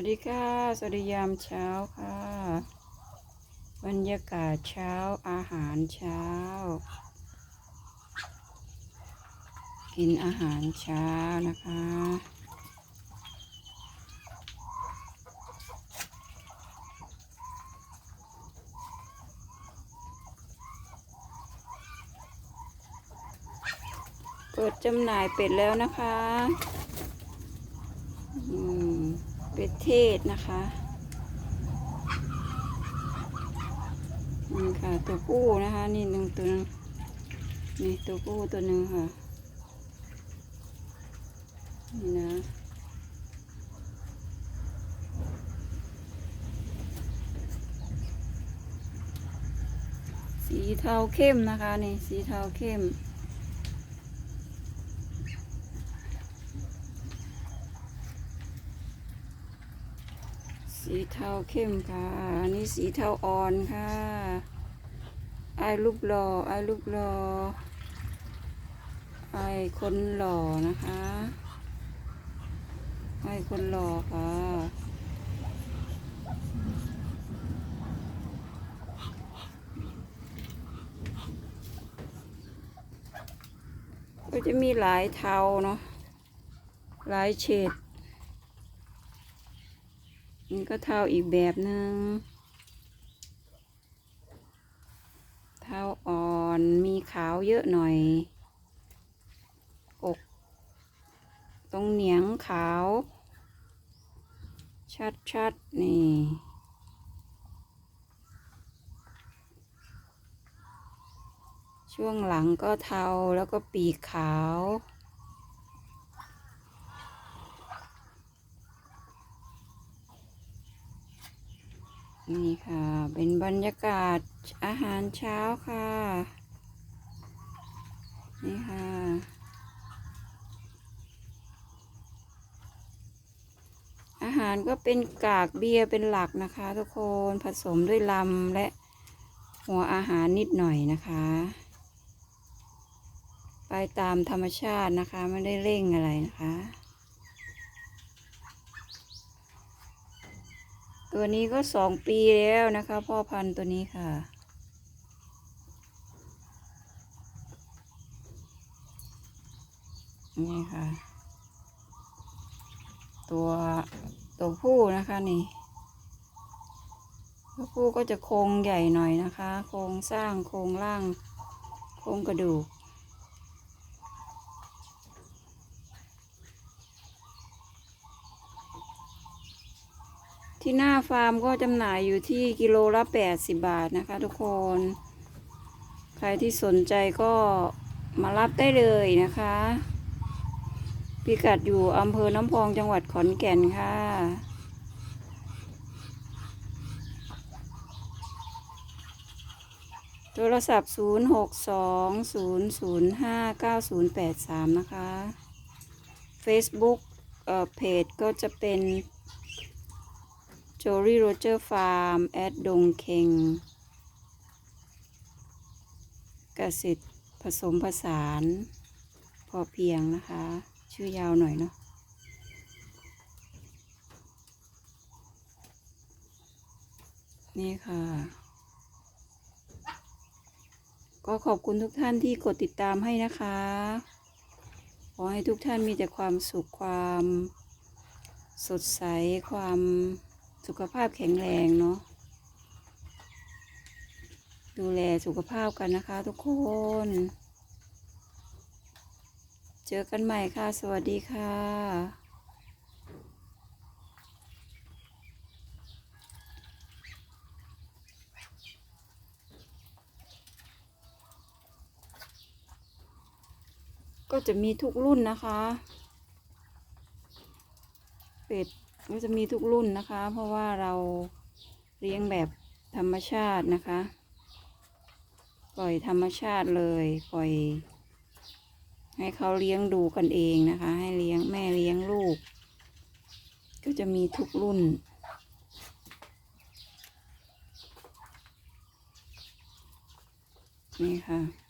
วัสดีค่ะ สวัสดียามเช้าค่ะ บรรยากาศเช้าอาหารเช้า กินอาหารเช้านะคะ เปิดจำหน่ายเป็ดแล้วนะคะ เป็ดเทศนะคะนี่ค่ะตัวผู้นะคะ นี่หนึ่งตัวนึงนี่ตัวผู้ตัวหนึ่งค่ะ นี่นะสีเทาเข้มนะคะ นี่สีเทาเข้ม สีเทาเข้มค่ะ อันนี้สีเทาอ่อนค่ะไอายรูปหล่อไอายรูปหล่อไอายคนหล่อนะคะไอายคนหล่อค่ะก็จะมีหลายเทาเนาะหลายเฉด นี่ก็เท่าอีกแบบหนึ่งเท่าอ่อนมีขาวเยอะหน่อยอกตรงเหนียงขาว ชัดๆ นี่ช่วงหลังก็เทาแล้วก็ปีกขาว นี่ค่ะ เป็นบรรยากาศอาหารเช้าค่ะ นี่ค่ะ อาหารก็เป็นกากเบียร์เป็นหลักนะคะ ทุกคนผสมด้วยลำและหัวอาหารนิดหน่อยนะคะ ไปตามธรรมชาตินะคะ ไม่ได้เร่งอะไรนะคะ ตัวนี้ก็สองปีแล้วนะคะ พ่อพันธุ์ตัวนี้ค่ะ นี่ค่ะ ตัวตัวผู้นะคะนี่ตัวผู้ก็จะโครงใหญ่หน่อยนะคะ โครงสร้างโครงล่าง โครงกระดูก ที่หน้าฟาร์มก็จำหน่ายอยู่ที่กิโลละ 80 บาทนะคะ ทุกคน ใครที่สนใจก็มารับได้เลยนะคะ พิกัดอยู่อำเภอน้ำพองจังหวัดขอนแก่นค่ะ โทรศัพท์ 0620059083 นะคะ Facebook เอ่อเพจก็จะเป็น โจลี่โรเจอร์ฟาร์ม แอดดงเคงเกษตรผสมผสาน พอเพียงนะคะ ชื่อยาวหน่อยเนาะนี่ค่ะ ก็ขอบคุณทุกท่านที่กดติดตามให้นะคะ ขอให้ทุกท่านมีแต่ความสุขความสดใสความ สุขภาพแข็งแรงเนาะดูแลสุขภาพกันนะคะทุกคน เจอกันใหม่ค่ะ สวัสดีค่ะก็จะมีทุกรุ่นนะคะ เป็ด ก็จะมีทุกรุ่นนะคะ เพราะว่าเราเลี้ยงแบบธรรมชาตินะคะ ปล่อยธรรมชาติเลย ปล่อย ให้เขาเลี้ยงดูกันเองนะคะ ให้เลี้ยงแม่เลี้ยงลูก ก็จะมีทุกรุ่นนี่ค่ะ